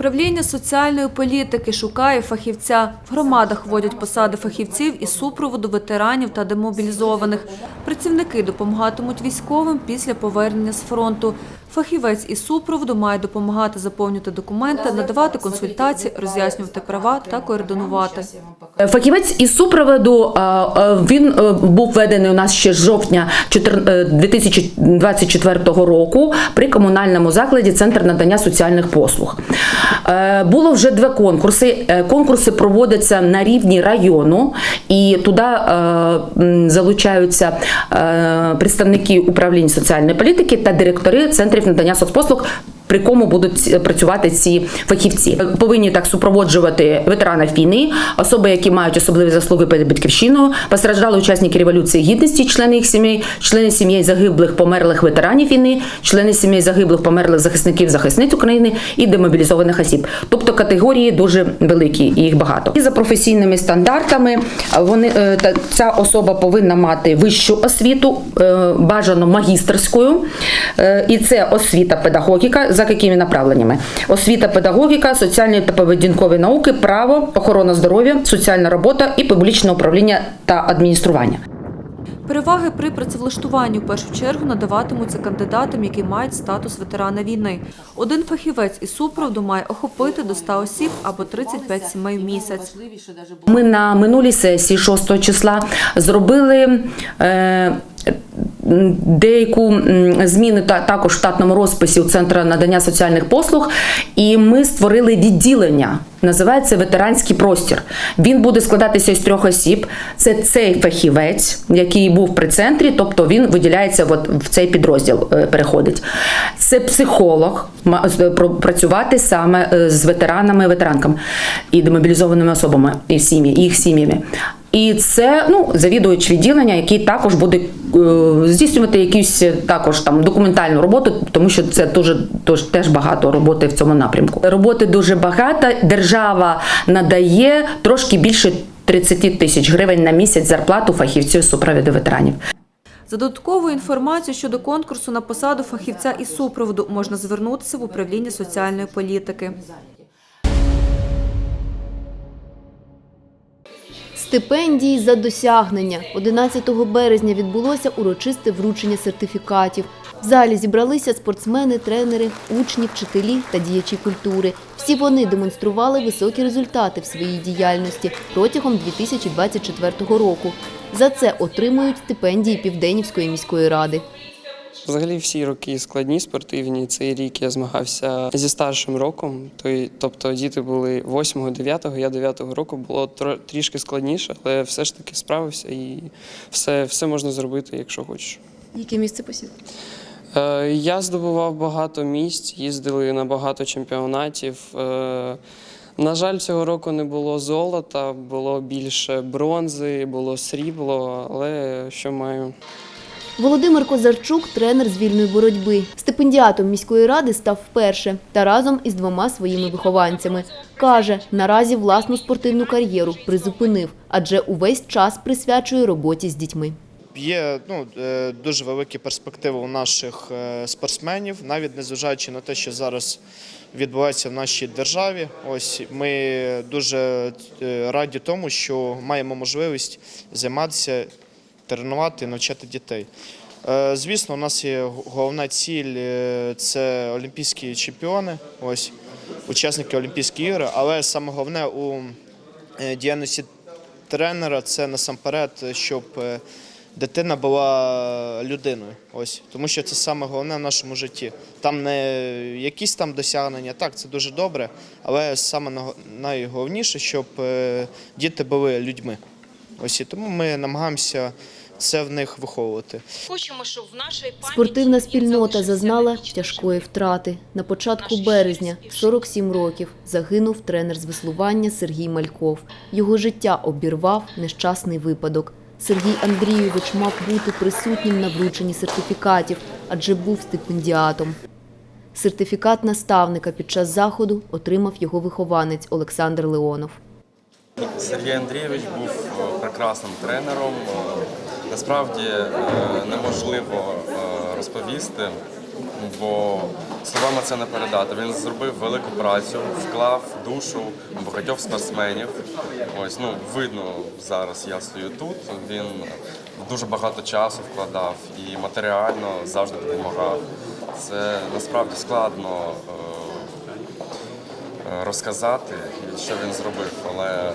Управління соціальної політики шукає фахівця. В громадах вводять посади фахівців із супроводу ветеранів та демобілізованих. Працівники допомагатимуть військовим після повернення з фронту. Фахівець із супроводу має допомагати заповнювати документи, надавати консультації, роз'яснювати права та координувати. Фахівець із супроводу він е, був введений у нас ще з жовтня е, 2024 року при комунальному закладі Центр надання соціальних послуг. Е, Було вже два конкурси. Е, Конкурси проводяться на рівні району, і туди е, залучаються е, представники управлінь соціальної політики та директори центрів надання соцпослуг при кому будуть працювати ці фахівці. Повинні так супроводжувати ветеранів війни, особи, які мають особливі заслуги перед батьківщиною, постраждали учасники революції гідності, члени їх сімей, члени сімей загиблих померлих ветеранів війни, члени сімей загиблих померлих захисників захисниць України і демобілізованих осіб. Тобто категорії дуже великі, і їх багато. І за професійними стандартами вони е, ця особа повинна мати вищу освіту, е, бажано магістерською, Е, і це освіта педагогіка. За якими направленнями? Освіта педагогіка, соціальні та поведінкові науки, право, охорона здоров'я, соціальна робота і публічне управління та адміністрування. Переваги при працевлаштуванні в першу чергу надаватимуться кандидатам, які мають статус ветерана війни. Один фахівець із супроводу має охопити до 100 осіб або 35 сімей в місяць. Ми на минулій сесії 6 числа зробили. Е, Деяку зміни та також в штатному розписі у центру надання соціальних послуг, і ми створили відділення. Називається ветеранський простір. Він буде складатися із трьох осіб. Це цей фахівець, який був при центрі, тобто він виділяється от в цей підрозділ, е, переходить. Це психолог, з- про- працювати саме е, з ветеранами, ветеранками і демобілізованими особами і сім'ї, їх сім'ями. І це ну завідувач відділення, який також буде е, здійснювати якусь е, також там документальну роботу, тому що це дуже тож теж багато роботи в цьому напрямку. Роботи дуже багато. Держава надає трошки більше 30 тисяч гривень на місяць зарплату фахівців з супроводу ветеранів. За додатковою інформацією щодо конкурсу на посаду фахівця із супроводу можна звернутися в управління соціальної політики. Стипендії за досягнення. 11 березня відбулося урочисте вручення сертифікатів. В залі зібралися спортсмени, тренери, учні, вчителі та діячі культури. Всі вони демонстрували високі результати в своїй діяльності протягом 2024 року. За це отримують стипендії Південнівської міської ради. Взагалі всі роки складні спортивні. Цей рік я змагався зі старшим роком. Тобто діти були 8-го, 9-го, я 9-го року було трішки складніше, але все ж таки справився і все, все можна зробити, якщо хочеш. Яке місце посів? Е, Я здобував багато місць, їздили на багато чемпіонатів. Е, На жаль, цього року не було золота, було більше бронзи, було срібло, але що маю. Володимир Козарчук – тренер з вільної боротьби. Стипендіатом міської ради став вперше та разом із двома своїми вихованцями. Каже, наразі власну спортивну кар'єру призупинив, адже увесь час присвячує роботі з дітьми. Є ну, е, дуже великі перспективи у наших е, спортсменів, навіть незважаючи на те, що зараз відбувається в нашій державі. Ось ми дуже е, раді тому, що маємо можливість займатися, тренувати навчати дітей. Е, Звісно, у нас є головна ціль е, це олімпійські чемпіони, ось учасники Олімпійських ігор, але саме головне у е, діяльності тренера це насамперед, щоб дитина була людиною. Ось тому, що це саме головне в нашому житті. Там не якісь там досягнення, так це дуже добре, але саме найголовніше, щоб діти були людьми. Ось і тому ми намагаємося це в них виховувати. Хочемо, щоб в нашій пам'яті Спортивна спільнота зазнала тяжкої втрати. На початку березня, в 47 років, загинув тренер з веслування Сергій Мальков. Його життя обірвав нещасний випадок. Сергій Андрійович мав бути присутнім на врученні сертифікатів, адже був стипендіатом. Сертифікат наставника під час заходу отримав його вихованець Олександр Леонов. Сергій Андрійович був прекрасним тренером. Е, Насправді е, неможливо е, розповісти бо словами це не передати. Він зробив велику працю, вклав душу багатьох спортсменів. Ось ну видно зараз. Я стою тут. Він дуже багато часу вкладав і матеріально завжди допомагав. Це насправді складно розказати, що він зробив, але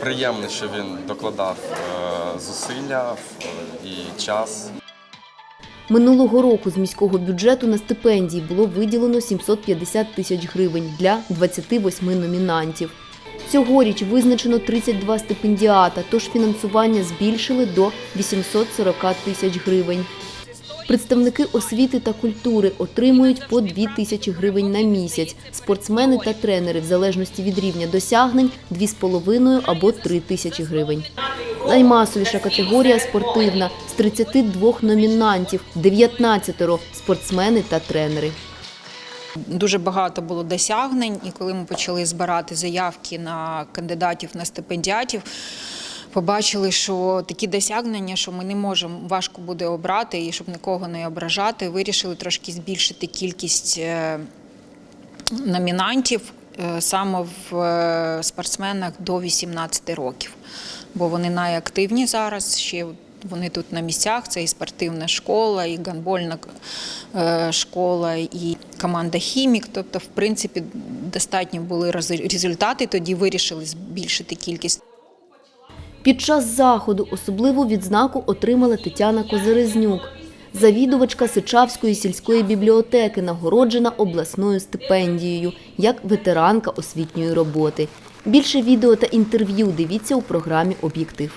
приємно, що він докладав е, зусилля е, і час. Минулого року з міського бюджету на стипендії було виділено 750 тисяч гривень для 28 номінантів. Цьогоріч визначено 32 стипендіата, тож фінансування збільшили до 840 тисяч гривень. Представники освіти та культури отримують по 2 тисячі гривень на місяць. Спортсмени та тренери, в залежності від рівня досягнень, 2,5 або 3 тисячі гривень. Наймасовіша категорія спортивна з 32 номінантів, 19 – спортсмени та тренери. Дуже багато було досягнень, і коли ми почали збирати заявки на кандидатів на стипендіатів, побачили, що такі досягнення, що ми не можемо, важко буде обрати, і щоб нікого не ображати, вирішили трошки збільшити кількість е, номінантів е, саме в е, спортсменах до 18 років, бо вони найактивні зараз. Ще вони тут на місцях. Це і спортивна школа, і гандбольна школа, і команда хімік. Тобто, в принципі, достатньо були результати. Тоді вирішили збільшити кількість. Під час заходу особливу відзнаку отримала Тетяна Козерезнюк, Завідувачка Сичавської сільської бібліотеки нагороджена обласною стипендією як ветеранка освітньої роботи. Більше відео та інтерв'ю дивіться у програмі Об'єктив.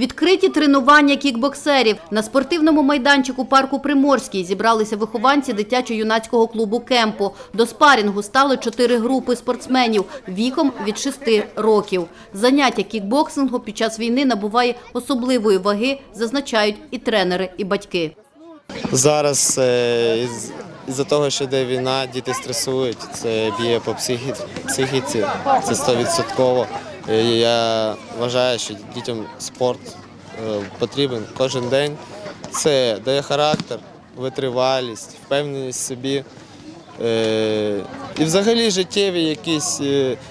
Відкриті тренування кікбоксерів на спортивному майданчику парку Приморський зібралися вихованці дитячо-юнацького клубу Кемпо. До спарінгу стали чотири групи спортсменів віком від 6 років. Заняття кікбоксингу під час війни набуває особливої ваги, зазначають і тренери, і батьки. Зараз е, із, із-за того, що йде війна, діти стресують, це б'є по психі, психіці, це стовідсотково. Е, Я вважаю, що дітям спорт е, потрібен кожен день. Це дає характер, витривалість, впевненість в собі. Е, І взагалі життєві якісь,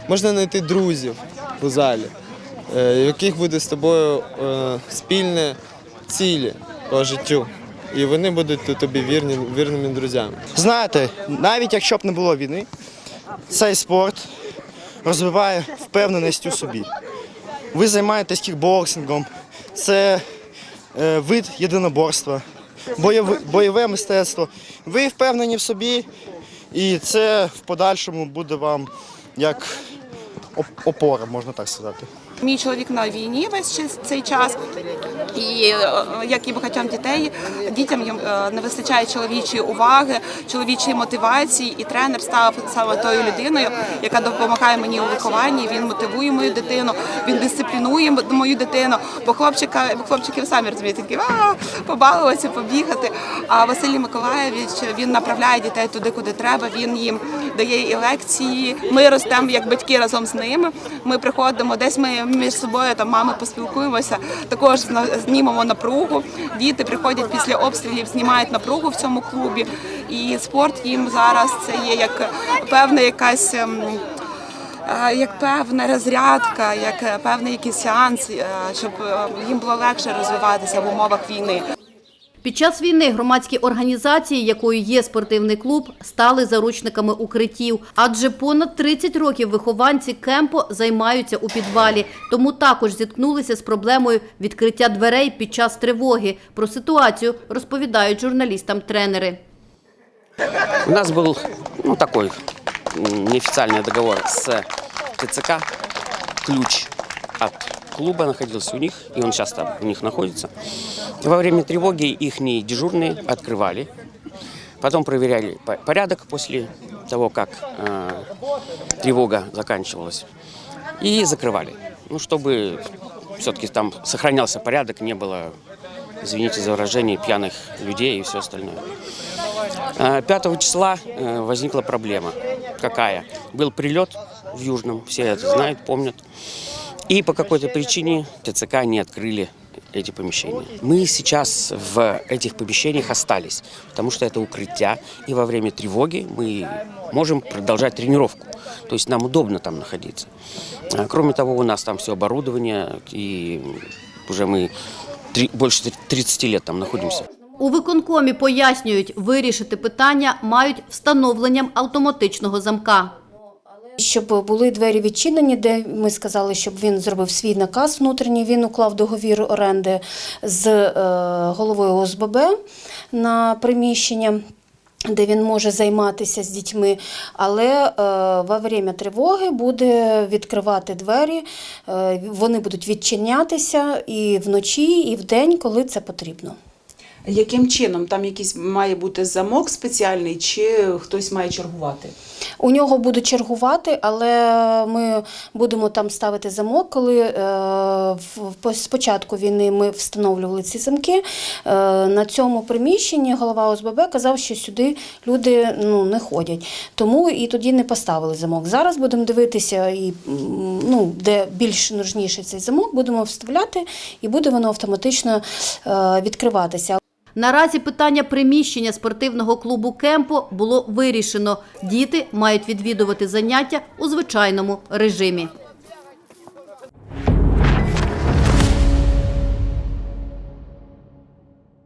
можна знайти друзів у залі, в яких буде з тобою спільне цілі по життю. І вони будуть тобі вірні, вірними друзями. Знаєте, навіть якщо б не було війни, цей спорт розвиває впевненість у собі. Ви займаєтесь кікбоксингом, це е, вид єдиноборства, бойове, мистецтво. Ви впевнені в собі, і це в подальшому буде вам як опора, можна так сказати. Мій чоловік на війні весь цей час, і е, як і багатьом дітей, дітям їм, е, не вистачає чоловічої уваги, чоловічої мотивації, і тренер став саме тою людиною, яка допомагає мені у вихованні. Він мотивує мою дитину, він дисциплінує мою дитину. Бо хлопчика, бо хлопчики самі розумієте, такі побалуватися, побігати. А Василій Миколаєвич він направляє дітей туди, куди треба. Він їм дає і лекції. Ми ростемо як батьки разом з ними. Ми приходимо десь. Ми між собою там мами поспілкуємося. Також знімемо напругу. Діти приходять після обстрілів, знімають напругу в цьому клубі. І спорт їм зараз це є як певна якась. ем, е, Як певна розрядка, як е, певний якийсь сеанс, е, щоб їм було легше розвиватися в умовах війни. Під час війни громадські організації, якою є спортивний клуб, стали заручниками укриттів. Адже понад 30 років вихованці кемпо займаються у підвалі. Тому також зіткнулися з проблемою відкриття дверей під час тривоги. Про ситуацію розповідають журналістам тренери. У нас был ну, такой неофициальный договор с ТЦК. Ключ от клуба находился у них, и он сейчас там у них находится. Во время тревоги их дежурные открывали. Потом проверяли по- порядок после того, как э, тревога заканчивалась. И закрывали. Ну, чтобы все-таки там сохранялся порядок, не было, извините за выражение, пьяных людей и все остальное. А, 5 числа э, возникла проблема. Какая? Был прилет в Южном, все это знают, помнят. И по какой-то причине ТЦК не открыли эти помещения. Мы сейчас в этих помещениях остались, потому что это укрытия, и во время тревоги мы можем продолжать тренировку. То есть нам удобно там находиться. А, Кроме того, у нас там все оборудование, и уже мы три- больше 30 лет там находимся. У виконкомі пояснюють, вирішити питання мають встановленням автоматичного замка. Щоб були двері відчинені, де ми сказали, щоб він зробив свій наказ внутрішній. Він уклав договір оренди з е, головою ОСББ на приміщення. Де він може займатися з дітьми, але е, во время тривоги буде відкривати двері, е, вони будуть відчинятися і вночі, і вдень, коли це потрібно. Яким чином? Там якийсь має бути замок спеціальний, чи хтось має чергувати? У нього будуть чергувати, але ми будемо там ставити замок. Коли е, в- в- з початку війни ми встановлювали ці замки, е, на цьому приміщенні голова ОСББ казав, що сюди люди ну, не ходять. Тому і тоді не поставили замок. Зараз будемо дивитися, і, ну, де більш нужніше цей замок, будемо вставляти, і буде воно автоматично е, відкриватися. Наразі питання приміщення спортивного клубу «Кемпо» було вирішено. Діти мають відвідувати заняття у звичайному режимі.